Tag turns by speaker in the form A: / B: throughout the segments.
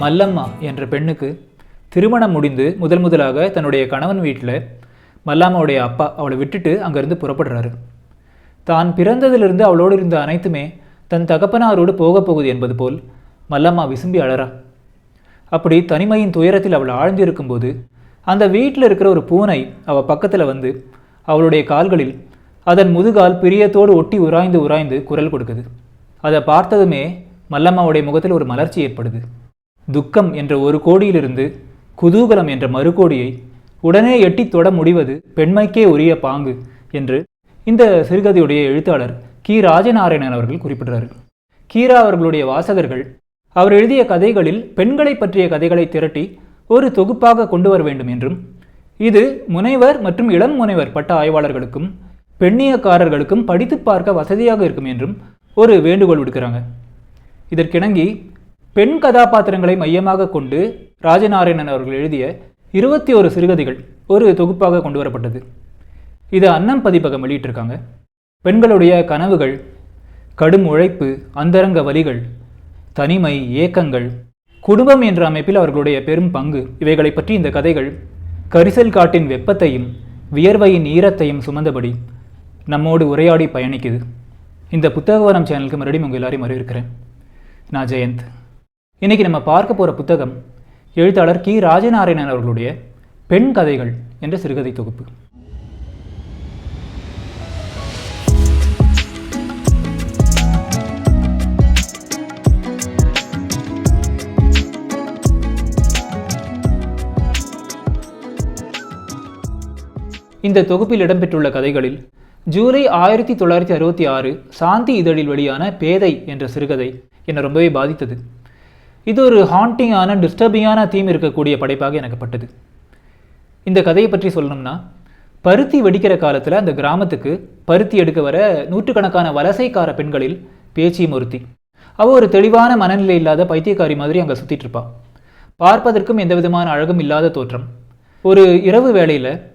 A: மல்லம்மா என்ற பெண்ணுக்கு திருமணம் முடிந்து முதல் முதலாக தன்னுடைய கணவன் வீட்டில் மல்லாமாவுடைய அப்பா அவளை விட்டுட்டு அங்கேருந்து புறப்படுறாரு. தான் பிறந்ததிலிருந்து அவளோடு இருந்த அனைத்துமே தன் தகப்பனாரோடு போகப் போகுது என்பது போல் மல்லம்மா விசும்பி அழறா. அப்படி தனிமையின் துயரத்தில் அவள் ஆழ்ந்திருக்கும்போது அந்த வீட்டில் இருக்கிற ஒரு பூனை அவள் பக்கத்தில் வந்து அவளுடைய கால்களில் அதன் முதுகால் பிரியத்தோடு ஒட்டி உராய்ந்து உராய்ந்து குரல் கொடுக்குது. அதை பார்த்ததுமே மல்லம்மாவுடைய முகத்தில் ஒரு மலர்ச்சி ஏற்படுது. துக்கம் என்ற ஒரு கோடியிலிருந்து குதூகலம் என்ற மறுகோடியை உடனே எட்டித் தொட முடிவது பெண்மைக்கே உரிய பாங்கு என்று இந்த சிறுகதையுடைய எழுத்தாளர் கி. ராஜநாராயணன் அவர்கள் குறிப்பிடுகிறார்கள் கீரா அவர்களுடைய வாசகர்கள் அவர் எழுதிய கதைகளில் பெண்களை பற்றிய கதைகளை திரட்டி ஒரு தொகுப்பாக கொண்டு வர வேண்டும் என்றும் இது முனைவர் மற்றும் இளம் முனைவர் பட்ட ஆய்வாளர்களுக்கும் பெண்ணியக்காரர்களுக்கும் படித்து பார்க்க வசதியாக இருக்கும் என்றும் ஒரு வேண்டுகோள் விடுக்கிறாங்க. இதற்கிணங்கி பெண் கதாபாத்திரங்களை மையமாக கொண்டு ராஜநாராயணன் அவர்கள் எழுதிய இருபத்தி ஒரு சிறுகதைகள் ஒரு தொகுப்பாக கொண்டு வரப்பட்டது. இது அன்னம் பதிப்பகம் வெளியிட்டிருக்காங்க. பெண்களுடைய கனவுகள் கடும் உழைப்பு அந்தரங்க வலிகள் தனிமை ஏக்கங்கள் குடும்பம் என்ற அமைப்பில் அவர்களுடைய பெரும் பங்கு. இவைகளை பற்றி இந்த கதைகள் கரிசல் காட்டின் வெப்பத்தையும் வியர்வையின் ஈரத்தையும் சுமந்தபடி நம்மோடு உரையாடி பயணிக்குது. இந்த புத்தகவனம் சேனலுக்கு மறுபடியும் உங்கள் எல்லாரையும் வரவேற்கிறேன். நான் ஜெயந்த். இன்னைக்கு நம்ம பார்க்க போகிற புத்தகம் எழுத்தாளர் கி. ராஜநாராயணன் அவர்களுடைய பெண் கதைகள் என்ற சிறுகதை தொகுப்பு. இந்த தொகுப்பில் இடம்பெற்றுள்ள கதைகளில் ஜூலை ஆயிரத்தி தொள்ளாயிரத்தி அறுபத்தி ஆறு சாந்தி இதழில் வெளியான பேதை என்ற சிறுகதை என்னை ரொம்பவே பாதித்தது. இது ஒரு ஹாண்டிங்கான டிஸ்டர்பிங்கான தீம் இருக்கக்கூடிய படைப்பாக எனக்கு பட்டது இந்த கதையை பற்றி சொல்லணும்னா பருத்தி வெடிக்கிற காலத்தில் அந்த கிராமத்துக்கு பருத்தி எடுக்க வர நூற்றுக்கணக்கான வலசைக்கார பெண்களில் பேச்சி ஒருத்தி அவள் ஒரு தெளிவான மனநிலை இல்லாத பைத்தியக்காரி மாதிரி அங்கே சுற்றிட்டு இருப்பாள் பார்ப்பதற்கும் எந்த விதமான அழகும் இல்லாத தோற்றம். ஒரு இரவு வேளையில்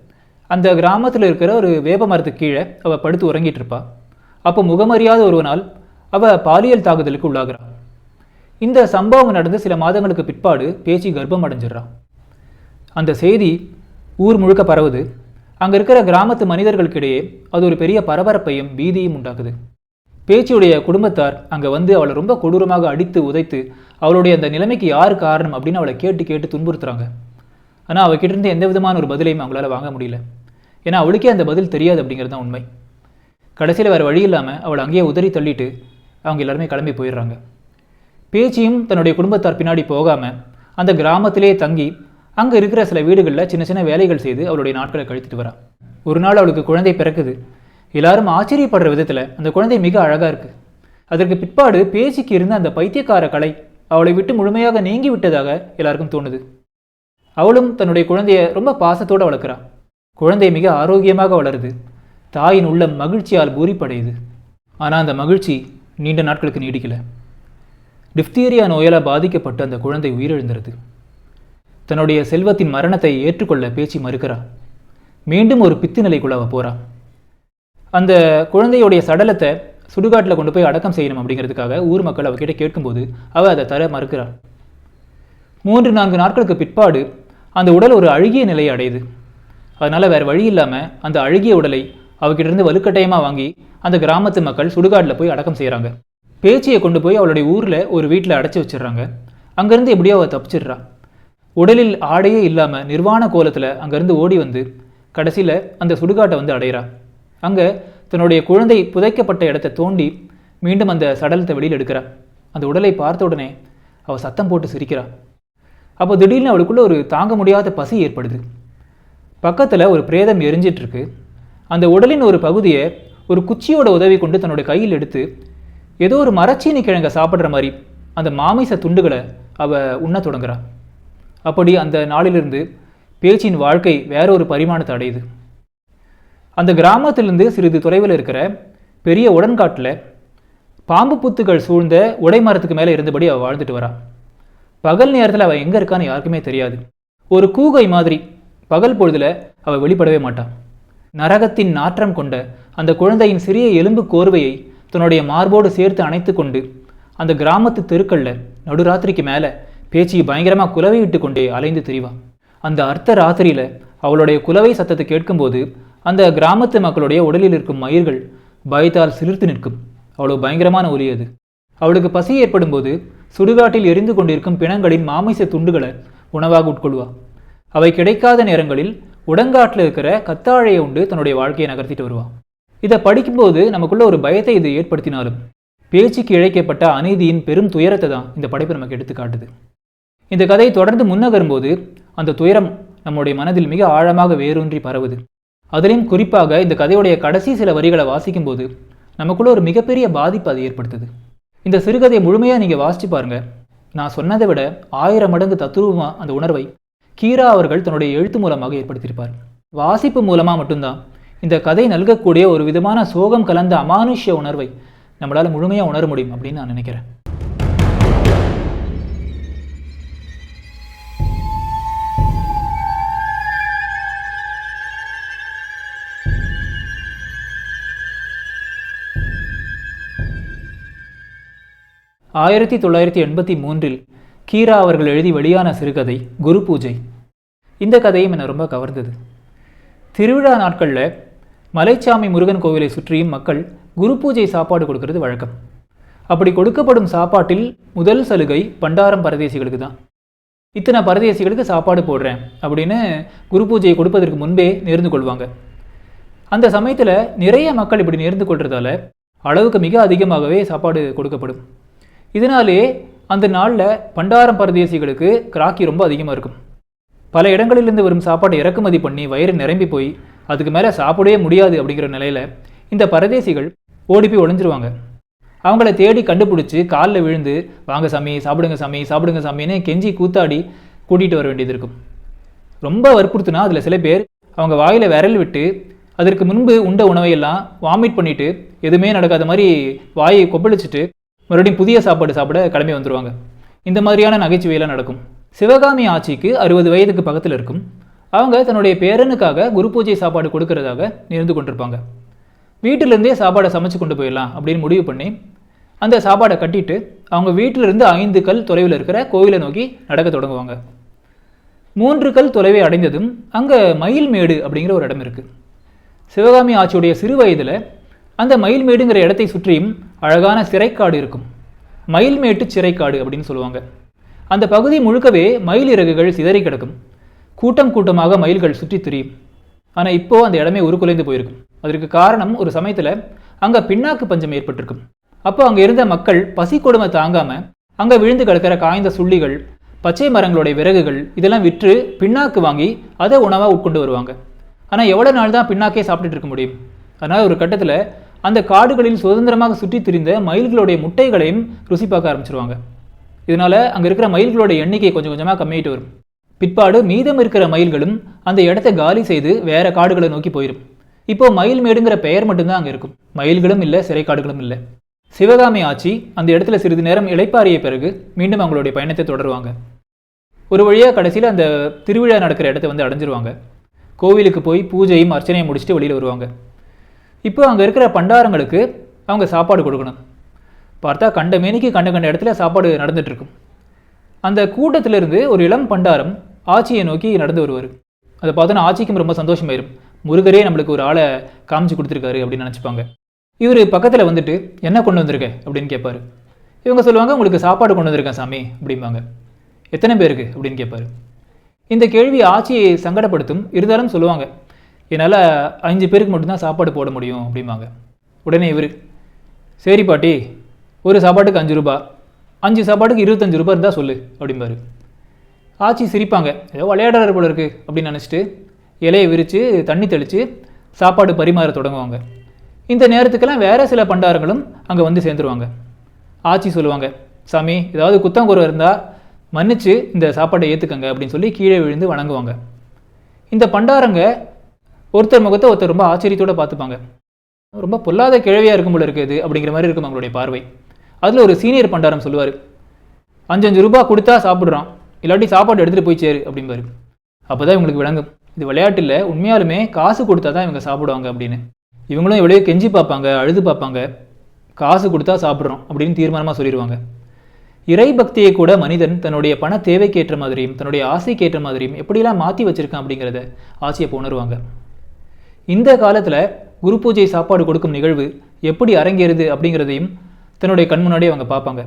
A: அந்த கிராமத்தில் இருக்கிற ஒரு வேப்ப மரத்துக்கு கீழே அவள் படுத்து உறங்கிட்டு இருப்பாள் அப்போ முகமறியாத ஒருவனால் அவள் பாலியல் தாக்குதலுக்கு உள்ளாகிறாள் இந்த சம்பவம் நடந்து சில மாதங்களுக்கு பிற்பாடு பேச்சு கர்ப்பம் அடைஞ்சிடுறான் அந்த செய்தி ஊர் முழுக்க பரவுது. அங்கே இருக்கிற கிராமத்து மனிதர்களுக்கிடையே அது ஒரு பெரிய பரபரப்பையும் பீதியும் உண்டாக்குது. பேச்சியுடைய குடும்பத்தார் அங்கே வந்து அவளை ரொம்ப கொடூரமாக அடித்து உதைத்து அவளுடைய அந்த நிலைமைக்கு யார் காரணம் அப்படின்னு அவளை கேட்டு கேட்டு துன்புறுத்துறாங்க. ஆனால் அவகிட்ட இருந்து எந்த விதமான ஒரு பதிலையும் அவங்களால வாங்க முடியல. ஏன்னா அவளுக்கே அந்த பதில் தெரியாது அப்படிங்கிறது தான் உண்மை. கடைசியில் வேறு வழி இல்லாமல் அவளை அங்கேயே உதறி தள்ளிட்டு அவங்க எல்லாருமே கிளம்பி போயிடுறாங்க. பேச்சியும் தன்னுடைய குடும்பத்தார் பின்னாடி போகாமல் அந்த கிராமத்திலே தங்கி அங்கே இருக்கிற சில வீடுகளில் சின்ன சின்ன வேலைகள் செய்து அவளுடைய நாட்களை கழித்துட்டு வரா. ஒரு நாள் அவளுக்கு குழந்தை பிறக்குது. எல்லாரும் ஆச்சரியப்படுற விதத்தில் அந்த குழந்தை மிக அழகாக இருக்குது அதற்கு பிற்பாடு பேச்சிக்கு இருந்த அந்த பைத்தியக்கார கலை அவளை விட்டு முழுமையாக நீங்கி விட்டதாக எல்லாருக்கும் தோணுது. அவளும் தன்னுடைய குழந்தையை ரொம்ப பாசத்தோடு வளர்க்குறான் குழந்தை மிக ஆரோக்கியமாக வளருது. தாயின் உள்ள மகிழ்ச்சியால் பூரிப்படையுது. ஆனால் அந்த மகிழ்ச்சி நீண்ட நாட்களுக்கு நீடிக்கலை. டிப்தீரியா நோயால் பாதிக்கப்பட்டு அந்த குழந்தை உயிரிழந்திருது. தன்னுடைய செல்வத்தின் மரணத்தை ஏற்றுக்கொள்ள பேச்சு மறுக்கிறா. மீண்டும் ஒரு பித்து நிலைக்குள்ள அவ அந்த குழந்தையுடைய சடலத்தை சுடுகாட்டில் கொண்டு போய் அடக்கம் செய்யணும் அப்படிங்கிறதுக்காக ஊர் மக்கள் அவகிட்ட கேட்கும்போது அவ அதை தர மறுக்கிறாள் மூன்று நான்கு நாட்களுக்கு பிற்பாடு அந்த உடல் ஒரு அழுகிய நிலையை அடையுது. அதனால் வேறு வழி இல்லாமல் அந்த அழுகிய உடலை அவகிட்டிருந்து வலுக்கட்டாயமாக வாங்கி அந்த கிராமத்து மக்கள் சுடுகாட்டில் போய் அடக்கம் செய்கிறாங்க பேச்சியை கொண்டு போய் அவளுடைய ஊரில் ஒரு வீட்டில் அடைச்சி வச்சிடுறாங்க. அங்கேருந்து எப்படியோ அவள் தப்பிச்சிடுறா. உடலில் ஆடையே இல்லாமல் நிர்வாண கோலத்தில் அங்கேருந்து ஓடி வந்து கடைசியில் அந்த சுடுகாட்டை வந்து அடையிறா. அங்கே தன்னுடைய குழந்தை புதைக்கப்பட்ட இடத்தை தோண்டி மீண்டும் அந்த சடலத்தை வெளியில் எடுக்கிறா. அந்த உடலை பார்த்த உடனே அவள் சத்தம் போட்டு சிரிக்கிறா. அப்போ திடீர்னு அவளுக்குள்ளே ஒரு தாங்க முடியாத பசி ஏற்படுது. பக்கத்தில் ஒரு பிரேதம் எரிஞ்சிட்ருக்கு அந்த உடலின் ஒரு பகுதியை ஒரு குச்சியோட உதவி கொண்டு தன்னோட கையில் எடுத்து ஏதோ ஒரு மரச்சீனி கிழங்கை சாப்பிட்ற மாதிரி அந்த மாமிச துண்டுகளை அவ உண்ண தொடங்குறா. அப்படி அந்த நாளிலிருந்து பேச்சின் வாழ்க்கை வேற ஒரு பரிமாணத்தை அடையுது. அந்த கிராமத்திலிருந்து சிறிது தொலைவில் இருக்கிற பெரிய உடன்காட்டில் பாம்பு புத்துகள் சூழ்ந்த உடை மரத்துக்கு மேலே இருந்தபடி அவள் வாழ்ந்துட்டு வரா. பகல் நேரத்தில் அவள் எங்கே இருக்கான்னு யாருக்குமே தெரியாது. ஒரு கூகை மாதிரி பகல் பொழுதில் அவள் வெளிப்படவே மாட்டான் நரகத்தின் நாற்றம் கொண்ட அந்த குழந்தையின் சிறிய எலும்பு கோர்வையை தன்னுடைய மார்போடு சேர்த்து அணைத்து கொண்டு அந்த கிராமத்து தெருக்கல்ல நடுராத்திரிக்கு மேலே பேச்சியை பயங்கரமாக குலவை விட்டு கொண்டே அலைந்து திரிவான். அந்த அர்த்த ராத்திரியில் அவளுடைய குலவை சத்தத்தை கேட்கும்போது அந்த கிராமத்து மக்களுடைய உடலில் இருக்கும் மயிர்கள் பயத்தால் சிலிர்த்து நிற்கும். அவ்வளோ பயங்கரமான ஒலி அது. அவளுக்கு பசி ஏற்படும் போது சுடுகாட்டில் எரிந்து கொண்டிருக்கும் பிணங்களின் மாமிச துண்டுகளை உணவாக உட்கொள்வா. அவை கிடைக்காத நேரங்களில் உடங்காட்டில் இருக்கிற கத்தாழையை உண்டு தன்னுடைய வாழ்க்கையை நகர்த்திட்டு வருவா. இதை படிக்கும்போது நமக்குள்ள ஒரு பயத்தை இது ஏற்படுத்தினாலும். பேச்சுக்கு இழைக்கப்பட்ட அநீதியின் பெரும் துயரத்தை தான் இந்த படைப்பு நமக்கு எடுத்து காட்டுது. இந்த கதை தொடர்ந்து முன்னகரும்போது அந்த துயரம் நம்முடைய மனதில் மிக ஆழமாக வேரூன்றி பரவுது. அதிலும் குறிப்பாக இந்த கதையுடைய கடைசி சில வரிகளை வாசிக்கும்போது நமக்குள்ள ஒரு மிகப்பெரிய பாதிப்பு அது ஏற்படுத்துது. இந்த சிறுகதையை முழுமையாக நீங்கள் வாசிச்சு பாருங்க. நான் சொன்னதை விட ஆயிரம் மடங்கு தத்ரூபமாக அந்த உணர்வை கீரா அவர்கள் தன்னுடைய எழுத்து மூலமாக ஏற்படுத்தியிருப்பார். வாசிப்பு மூலமாக மட்டும்தான் இந்த கதை நல்கக்கூடிய ஒரு விதமான சோகம் கலந்த அமானுஷ்ய உணர்வை நம்மளால் முழுமையாக உணர முடியும் அப்படின்னு நான் நினைக்கிறேன். ஆயிரத்தி தொள்ளாயிரத்தி எண்பத்தி மூன்றில் கீரா அவர்கள் எழுதி வெளியான சிறுகதை குரு பூஜை. இந்த கதையும் என்னை ரொம்ப கவர்ந்தது. திருவிழா நாட்களில் மலைச்சாமி முருகன் கோவிலை சுற்றியும் மக்கள் குரு பூஜை சாப்பாடு கொடுக்கறது வழக்கம். அப்படி கொடுக்கப்படும் சாப்பாட்டில் முதல் சலுகை பண்டாரம் பரதேசிகளுக்கு தான். இத்தனை பரதேசிகளுக்கு சாப்பாடு போடுறேன் அப்படின்னு குரு பூஜையை கொடுப்பதற்கு முன்பே நேர்ந்து கொள்வாங்க. அந்த சமயத்தில் நிறைய மக்கள் இப்படி நேர்ந்து கொள்றதால அளவுக்கு மிக அதிகமாகவே சாப்பாடு கொடுக்கப்படும். இதனாலே அந்த நாளில் பண்டாரம் பரதேசிகளுக்கு கிராக்கி ரொம்ப அதிகமாக இருக்கும். பல இடங்களிலிருந்து வரும் சாப்பாட்டை இறக்குமதி பண்ணி வயிறு நிரம்பி போய் அதுக்கு மேலே சாப்பிடவே முடியாது அப்படிங்கிற நிலையில் இந்த பரதேசிகள் ஓடி போய் ஒளிஞ்சிருவாங்க. அவங்கள தேடி கண்டுபிடிச்சி காலில் விழுந்து வாங்க சாமி சாப்பிடுங்க சாமி சாப்பிடுங்க சாமின்னு கெஞ்சி கூத்தாடி கூட்டிகிட்டு வர வேண்டியது இருக்கும். ரொம்ப வற்புறுத்துனா அதில் சில பேர் அவங்க வாயில் விரல் விட்டு அதற்கு முன்பு உண்ட உணவையெல்லாம் வாமிட் பண்ணிவிட்டு எதுவுமே நடக்காத மாதிரி வாயை கொப்பளிச்சுட்டு மறுபடியும் புதிய சாப்பாடு சாப்பிட கிளம்பி வந்துடுவாங்க இந்த மாதிரியான நகைச்சுவையெல்லாம் நடக்கும். சிவகாமி ஆட்சிக்கு அறுபது வயதுக்கு பக்கத்தில் இருக்கும். அவங்க தன்னுடைய பேரனுக்காக குரு பூஜை சாப்பாடு கொடுக்கறதாக நேர்ந்து கொண்டிருப்பாங்க. வீட்டிலேருந்தே சாப்பாடை சமைச்சு கொண்டு போயிடலாம் அப்படின்னு முடிவு பண்ணி அந்த சாப்பாடை கட்டிட்டு அவங்க வீட்டிலிருந்து ஐந்து கல் தொலைவில் இருக்கிற கோவிலை நோக்கி நடக்க தொடங்குவாங்க. மூன்று கல் தொலைவை அடைந்ததும் அங்கே மயில்மேடு அப்படிங்கிற ஒரு இடம் இருக்குது சிவகாமி ஆட்சியுடைய சிறு வயதில் அந்த மயில்மேடுங்கிற இடத்தை சுற்றியும் அழகான சிறைக்காடு இருக்கும். மயில்மேட்டு சிறைக்காடு அப்படின்னு சொல்லுவாங்க. அந்த பகுதி முழுக்கவே மயில் இறகுகள் சிதறி கிடக்கும். கூட்டம் கூட்டமாக மயில்கள் சுற்றி திரியும். ஆனால் இப்போது அந்த இடமே உருக்குலைந்து போயிருக்கும். அதற்கு காரணம் ஒரு சமயத்தில் அங்கே பின்னாக்கு பஞ்சம் ஏற்பட்டிருக்கும். அப்போ அங்கே இருந்த மக்கள் பசி கொடுமை தாங்காமல் அங்கே விழுந்து கிடக்கிற காய்ந்த சுள்ளிகள் பச்சை மரங்களுடைய விறகுகள் இதெல்லாம் விற்று பின்னாக்கு வாங்கி அதை உணவாக உட்கொண்டு வருவாங்க. ஆனால் எவ்வளோ நாள் தான் பின்னாக்கே சாப்பிட்டுட்டு இருக்க முடியும்? அதனால் ஒரு கட்டத்தில் அந்த காடுகளில் சுதந்திரமாக சுற்றி திரிந்த மயில்களுடைய முட்டைகளையும் ருசி பார்க்க ஆரம்பிச்சிருவாங்க. இதனால் அங்கே இருக்கிற மயில்களோட எண்ணிக்கை கொஞ்சம் கொஞ்சமாக கம்மியிட்டு வரும். பிற்பாடு மீதம் இருக்கிற மயில்களும் அந்த இடத்த காலி செய்து வேற காடுகளை நோக்கி போயிடும் இப்போ மயில் மேடுங்கிற பெயர் மட்டும்தான் அங்கே இருக்கும். மயில்களும் இல்லை சிறைக்காடுகளும் இல்லை. சிவகாமி ஆட்சி அந்த இடத்துல சிறிது நேரம் இழைப்பாறிய பிறகு மீண்டும் அவங்களுடைய பயணத்தை தொடருவாங்க. ஒரு வழியாக கடைசியில் அந்த திருவிழா நடக்கிற இடத்த வந்து அடைஞ்சிருவாங்க. கோவிலுக்கு போய் பூஜையும் அர்ச்சனையும் முடிச்சுட்டு வெளியில் வருவாங்க. இப்போ அங்கே இருக்கிற பண்டாரங்களுக்கு அவங்க சாப்பாடு கொடுக்கணும். பார்த்தா கண்ட மேனிக்கு கண்ட கண்ட இடத்துல சாப்பாடு நடந்துட்டு இருக்கும். அந்த கூட்டத்திலிருந்து ஒரு இளம் பண்டாரம் ஆட்சியை நோக்கி நடந்து வருவார். அதை பார்த்தோன்னா ஆட்சிக்கும் ரொம்ப சந்தோஷமாயிரும். முருகரே நம்மளுக்கு ஒரு ஆளை காமிச்சு கொடுத்துருக்காரு அப்படின்னு நினச்சிப்பாங்க. இவர் பக்கத்தில் வந்துட்டு என்ன கொண்டு வந்திருக்க? அப்படின்னு கேட்பாரு இவங்க சொல்லுவாங்க உங்களுக்கு சாப்பாடு கொண்டு வந்திருக்கேன் சாமி அப்படிம்பாங்க. எத்தனை பேருக்கு? அப்படின்னு கேட்பாரு இந்த கேள்வி ஆட்சியை சங்கடப்படுத்தும் இருந்தாலும் சொல்லுவாங்க. என்னால் அஞ்சு பேருக்கு மட்டும்தான் சாப்பாடு போட முடியும் அப்படிம்பாங்க. உடனே இவர் சரி பாட்டி ஒரு சாப்பாட்டுக்கு அஞ்சு ரூபா அஞ்சு சாப்பாட்டுக்கு இருபத்தஞ்சு ரூபா இருந்தால் சொல்லு அப்படிம்பாரு. ஆச்சி சிரிப்பாங்க. ஏதோ விளையாடுறாரு போல இருக்குது அப்படின்னு நினச்சிட்டு இலையை விரித்து தண்ணி தெளித்து சாப்பாடு பரிமாற தொடங்குவாங்க. இந்த நேரத்துக்கெல்லாம் வேறு சில பண்டாரங்களும் அங்கே வந்து சேர்ந்துருவாங்க. ஆச்சி சொல்லுவாங்க சாமி ஏதாவது குத்தங்குறை இருந்தால் மன்னிச்சு இந்த சாப்பாட்டை ஏற்றுக்கங்க அப்படின்னு சொல்லி கீழே விழுந்து வணங்குவாங்க. இந்த பண்டாரங்க ஒருத்தர் முகத்தை ஒருத்தர் ரொம்ப ஆச்சரியத்தோட பார்த்துப்பாங்க. ரொம்ப பொல்லாத கிழவியாக இருக்கும் போல இருக்குது அப்படிங்கிற மாதிரி இருக்கும் அவங்களுடைய பார்வை. அதில் ஒரு சீனியர் பண்டாரம் சொல்லுவார். அஞ்சஞ்சு ரூபா கொடுத்தா சாப்பிட்றான். இல்லாட்டி சாப்பாடு எடுத்துகிட்டு போய் சேரு அப்படிம்பாரு. அப்போ தான் இவங்களுக்கு விளங்கும். இது விளையாட்டில் உண்மையாலுமே காசு கொடுத்தா தான் இவங்க சாப்பிடுவாங்க அப்படின்னு. இவங்களும் எவ்வளோ கெஞ்சி பார்ப்பாங்க அழுது பார்ப்பாங்க. காசு கொடுத்தா சாப்பிட்றோம் அப்படின்னு தீர்மானமாக சொல்லிடுவாங்க. இறை பக்தியை கூட மனிதன் தன்னுடைய பண தேவைக்கேற்ற மாதிரியும் தன்னுடைய ஆசைக்கேற்ற மாதிரியும் எப்படிலாம் மாற்றி வச்சுருக்கான் அப்படிங்கிறத ஆசையை உணர்வாங்க இந்த காலத்தில் குரு பூஜை சாப்பாடு கொடுக்கும் நிகழ்வு எப்படி அரங்கேறுது அப்படிங்கிறதையும் தன்னுடைய கண் முன்னாடியே அவங்க பார்ப்பாங்க.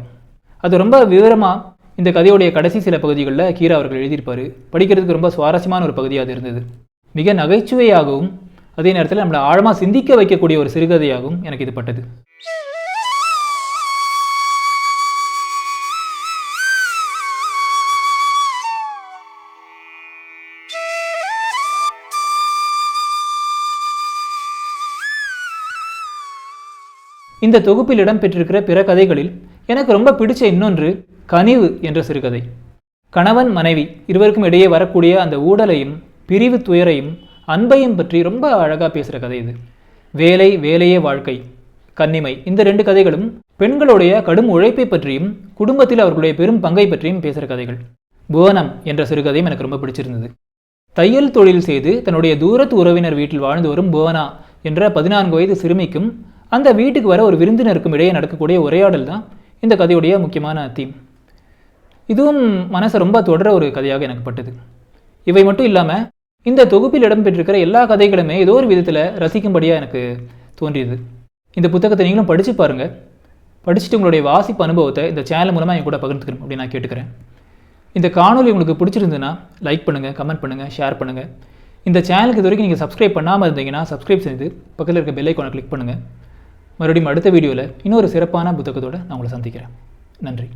A: அது ரொம்ப விவரமாக இந்த கதையுடைய கடைசி சில பகுதிகளில் கீரா அவர்கள் எழுதியிருப்பார். படிக்கிறதுக்கு ரொம்ப சுவாரஸ்யமான ஒரு பகுதியாக அது இருந்தது. மிக நகைச்சுவையாகவும் அதே நேரத்தில் நம்மளை ஆழமாக சிந்திக்க வைக்கக்கூடிய ஒரு சிறுகதையாகவும் எனக்கு இது பட்டது. இந்த தொகுப்பில் இடம்பெற்றிருக்கிற பிற கதைகளில் எனக்கு ரொம்ப பிடிச்ச இன்னொன்று கனிவு என்ற சிறுகதை. கணவன் மனைவி இருவருக்கும் இடையே வரக்கூடிய அந்த ஊடலையும் பிரிவு துயரையும் அன்பையும் பற்றி ரொம்ப அழகாக பேசுகிற கதை இது. வேலை வேலையே வாழ்க்கை. கன்னிமை. இந்த ரெண்டு கதைகளும் பெண்களுடைய கடும் உழைப்பை பற்றியும் குடும்பத்தில் அவர்களுடைய பெரும் பங்கை பற்றியும் பேசுகிற கதைகள். புவனம் என்ற சிறுகதையும் எனக்கு ரொம்ப பிடிச்சிருந்தது. தையல் தொழில் செய்து தன்னுடைய தூரத்து உறவினர் வீட்டில் வாழ்ந்து வரும் புவனா என்ற பதினான்கு வயது சிறுமிக்கும் அந்த வீட்டுக்கு வர ஒரு விருந்தினருக்கும் இடையே நடக்கக்கூடிய உரையாடல் தான் இந்த கதையுடைய முக்கியமான தீம் இதுவும் மனசை ரொம்ப தொடர ஒரு கதையாக எனக்கு பட்டது. இவை மட்டும் இல்லாமல் இந்த தொகுப்பில் இடம்பெற்றிருக்கிற எல்லா கதைகளுமே ஏதோ ஒரு விதத்தில் ரசிக்கும்படியாக எனக்கு தோன்றியது. இந்த புத்தகத்தை நீங்களும் படித்து பாருங்கள் படிச்சுட்டு உங்களுடைய வாசிப்பு அனுபவத்தை இந்த சேனல் மூலமாக என் கூட பகிர்ந்துக்கணும் அப்படின்னு நான் கேட்டுக்கிறேன். இந்த காணொலி உங்களுக்கு பிடிச்சிருந்ததுன்னா லைக் பண்ணுங்கள் கமெண்ட் பண்ணுங்கள் ஷேர் பண்ணுங்கள் இந்த சேனலுக்கு இது வரைக்கும் நீங்கள் சப்ஸ்கிரைப் பண்ணாமல் இருந்தீங்கன்னா சப்ஸ்கிரைப் செய்து பக்கத்தில் இருக்க பெல் கிளிக் பண்ணுங்கள் மறுபடியும் அடுத்த வீடியோவில் இன்னொரு சிறப்பான புத்தகத்தோடு நான் உங்களை சந்திக்கிறேன். நன்றி.